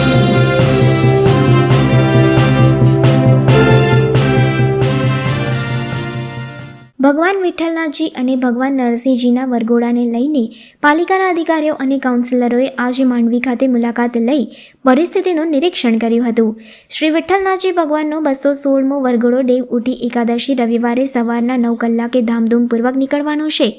Thank you. ભગવાન વિઠ્ઠલનાથજી અને ભગવાન નરસિંહજીના વરઘોડાને લઈને પાલિકાના અધિકારીઓ અને કાઉન્સિલરોએ આજે માંડવી ખાતે મુલાકાત લઈ પરિસ્થિતિનું નિરીક્ષણ કર્યું હતું. શ્રી વિઠ્ઠલનાથજી ભગવાનનો બસો સોળમો વરઘોડો દેવ ઉઠી એકાદશી રવિવારે સવારના નવ કલાકે ધામધૂમપૂર્વક નીકળવાનો છે.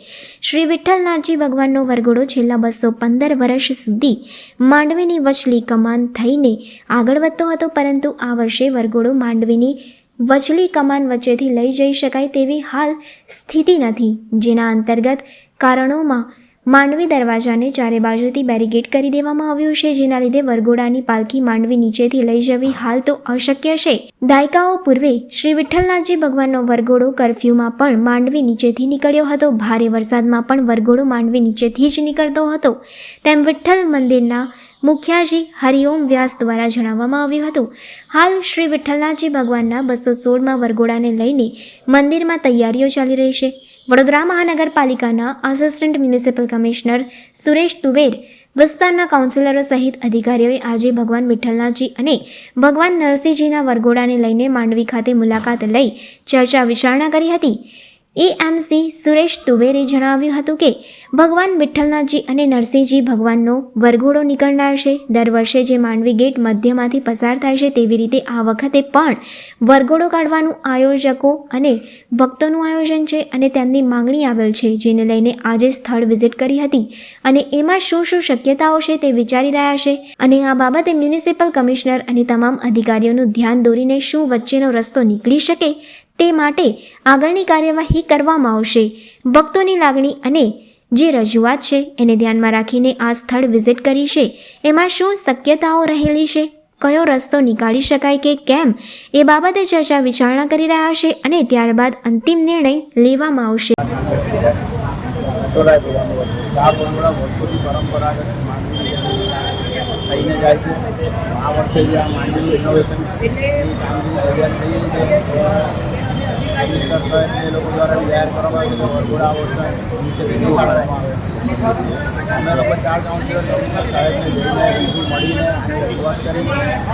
શ્રી વિઠ્ઠલનાથજી ભગવાનનો વરઘોડો છેલ્લા બસો પંદર વર્ષ સુધી માંડવીની વચલી કમાન થઈને આગળ વધતો હતો, પરંતુ આ વર્ષે વરઘોડો માંડવીની વચલી કમાન વચ્ચેથી લઈ જઈ શકાય તેવી હાલ સ્થિતિ નથી જેના અંતર્ગત કારણોમાં માંડવી દરવાજાને ચારે બાજુથી બેરિગેટ કરી દેવામાં આવ્યું છે, જેના લીધે વરઘોડાની પાલખી માંડવી નીચેથી લઈ જવી હાલ તો અશક્ય છે. દાયકાઓ પૂર્વે શ્રી વિઠ્ઠલનાથજી ભગવાનનો વરઘોડો કરફ્યુમાં પણ માંડવી નીચેથી નીકળ્યો હતો. ભારે વરસાદમાં પણ વરઘોડો માંડવી નીચેથી જ નીકળતો હતો. તેમ વિઠ્ઠલ મંદિરના મુખ્યાજી હરિઓમ વ્યાસ દ્વારા જણાવવામાં આવ્યું હતું. હાલ શ્રી વિઠ્ઠલનાથજી ભગવાનના બસો સોળમાં વરઘોડાને લઈને મંદિરમાં તૈયારીઓ ચાલી રહી છે. વડોદરા મહાનગરપાલિકાના આસિસ્ટન્ટ મ્યુનિસિપલ કમિશનર સુરેશ તુવેર, વિસ્તારના કાઉન્સિલરો સહિત અધિકારીઓએ આજે ભગવાન વિઠ્ઠલનાથજી અને ભગવાન નરસિંહજીના વરઘોડાને લઈને માંડવી ખાતે મુલાકાત લઈ ચર્ચા વિચારણા કરી હતી. એએમસી સુરેશ તુવેરે જણાવ્યું હતું કે, ભગવાન વિઠ્ઠલનાથજી અને નરસિંહજી ભગવાનનો વરઘોડો નીકળનાર છે. દર વર્ષે જે માંડવી ગેટ મધ્યમાંથી પસાર થાય છે તેવી રીતે આ વખતે પણ વરઘોડો કાઢવાનું આયોજકો અને ભક્તોનું આયોજન છે અને તેમની માંગણી આવેલ છે, જેને લઈને આજે સ્થળ વિઝિટ કરી હતી અને એમાં શું શું શક્યતાઓ છે તે વિચારી રહ્યા છે અને આ બાબતે મ્યુનિસિપલ કમિશનર અને તમામ અધિકારીઓનું ધ્યાન દોરીને શું વચ્ચેનો રસ્તો નીકળી શકે તે માટે આગળની કાર્યવાહી કરવામાં આવશે. ભક્તોની લાગણી અને જે રજૂઆત છે એને ધ્યાનમાં રાખીને આ સ્થળ વિઝિટ કરી છે. એમાં શું શક્યતાઓ રહેલી છે? કયો રસ્તો નીકાળી શકાય કે કેમ? એ બાબતે ચર્ચા વિચારણા કરી રહ્યા છે અને ત્યારબાદ અંતિમ નિર્ણય લેવામાં આવશે. આ વર્ષે જે આ માંડવી ઇનોવેશન મિનિસ્ટર એ લોકો દ્વારા તૈયાર કરવામાં આવે વરઘોડા વર્ષે અમે કરી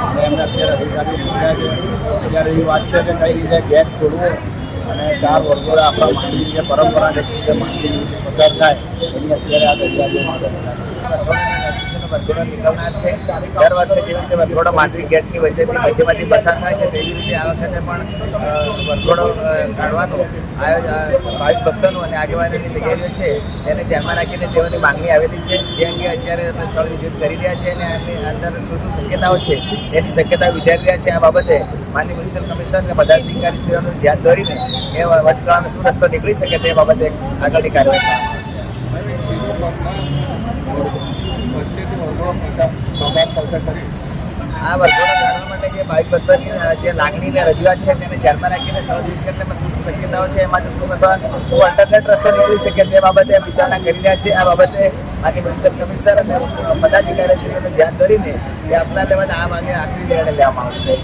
અને એમને અત્યારે અધિકારી પૂછ્યા છે ત્યારે એવી વાત છે કે કઈ રીતે ગેટ ખોલવો અને ચાર વરઘોડા આપણા માંડવી પરંપરાગત રીતે માંડવી પસાર થાય એની અત્યારે આ વરઘોડા નીકળનાર છે. દર વર્ષે જેવી રીતે વરઘોડો માંડવી ગેટની વચ્ચેથી મધ્યમાંથી પસાર થાય છે તેવી રીતે આ વખતે પણ અ, વરઘોડો આયોજન ભાવિક ભક્તોનું અને આગેવાનોની તૈયારીઓ છે. એને ધ્યાનમાં રાખીને તેઓની માંગણી આવેલી છે. જે અંગે અત્યારે સ્થળ વિઝિટ કરી રહ્યા છે અને એની અંદર શું શું શક્યતાઓ છે એની શક્યતાઓ વિચારી રહ્યા છે. આ બાબતે માનનીય મ્યુનિસિપલ કમિશનર અને બધા અધિકારીશ્રીઓનું ધ્યાન દોરીને એ વચગાળાનો શું રસ્તો નીકળી શકે તે બાબતે આગળની કાર્યવાહી આ કાઢવા માટે જે ભાઈ ભક્તોની જે લાગણી ને રજૂઆત છે તેને ધ્યાનમાં રાખીને સ્થળ એટલે શું શક્યતાઓ છે? એમાં શું શું અલ્ટરનેટ રસ્તો નીકળી શકે તે બાબતે વિચારણા કરી છે આ બાબતે માનનીય મ્યુનિસિપલ કમિશનર અને પદાધિકારીશ્રીઓને ધ્યાન દોરીને એ આપના લેવલે આ માગે આખરી નિર્ણય લેવામાં આવશે.